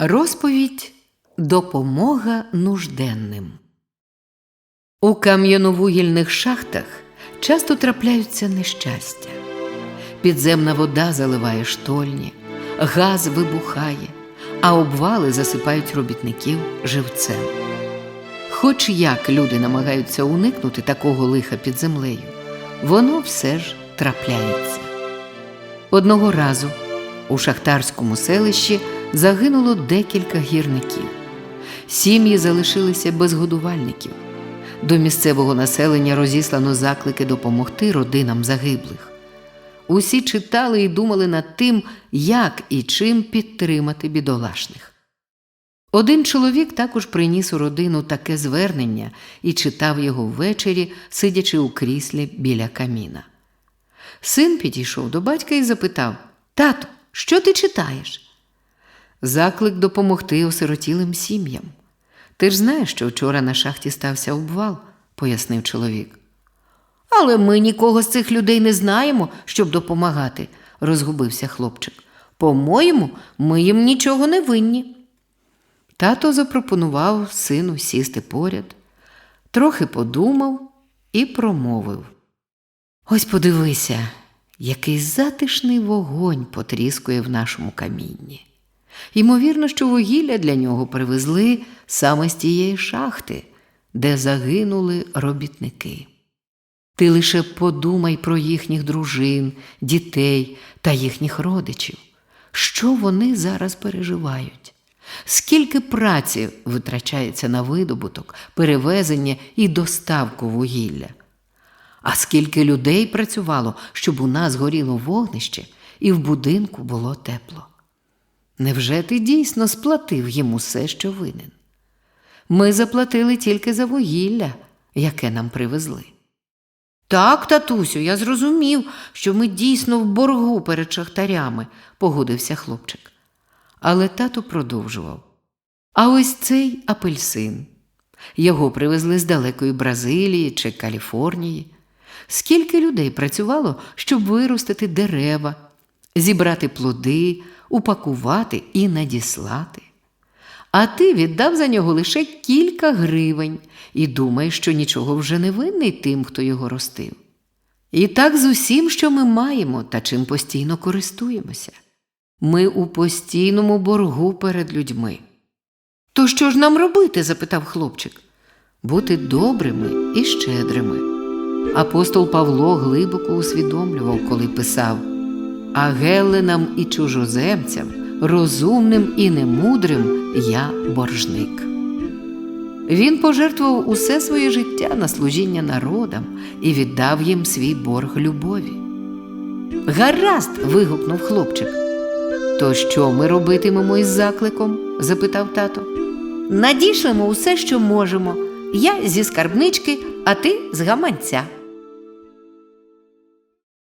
Розповідь Допомога нужденним. У кам'яновугільних шахтах часто трапляються нещастя. Підземна вода заливає штольні, газ вибухає, а обвали засипають робітників живцем. Хоч як люди намагаються уникнути такого лиха під землею, воно все ж трапляється. Одного разу у шахтарському селищі загинуло декілька гірників. Сім'ї залишилися без годувальників. До місцевого населення розіслано заклики допомогти родинам загиблих. Усі читали і думали над тим, як і чим підтримати бідолашних. Один чоловік також приніс у родину таке звернення і читав його ввечері, сидячи у кріслі біля каміна. Син підійшов до батька і запитав Тату, що ти читаєш? Заклик допомогти осиротілим сім'ям. Ти ж знаєш, що вчора на шахті стався обвал, пояснив чоловік. Але ми нікого з цих людей не знаємо, щоб допомагати, розгубився хлопчик. По-моєму, ми їм нічого не винні. Тато запропонував сину сісти поряд, трохи подумав і промовив. Ось подивися, який затишний вогонь потріскує в нашому камінні. Ймовірно, що вугілля для нього привезли саме з тієї шахти, де загинули робітники. Ти лише подумай про їхніх дружин, дітей та їхніх родичів, що вони зараз переживають, скільки праці витрачається на видобуток, перевезення і доставку вугілля. А скільки людей працювало, щоб у нас горіло вогнище і в будинку було тепло. Невже ти дійсно сплатив їм усе, що винен? Ми заплатили тільки за вугілля, яке нам привезли. Так, татусю, я зрозумів, що ми дійсно в боргу перед шахтарями, погодився хлопчик. Але тато продовжував. А ось цей апельсин. Його привезли з далекої Бразилії чи Каліфорнії. Скільки людей працювало, щоб виростити дерева, зібрати плоди, упакувати і надіслати. А ти віддав за нього лише кілька гривень і думаєш, що нічого вже не винний тим, хто його ростив. І так з усім, що ми маємо та чим постійно користуємося. Ми у постійному боргу перед людьми. То що ж нам робити? запитав хлопчик. Бути добрими і щедрими. Апостол Павло глибоко усвідомлював, коли писав А гелленам і чужоземцям, розумним і немудрим я боржник. Він пожертвував усе своє життя на служіння народам і віддав їм свій борг любові. Гаразд. вигукнув хлопчик. То що ми робитимемо із закликом? запитав тато. Надішлемо усе, що можемо. Я зі скарбнички, а ти з гаманця.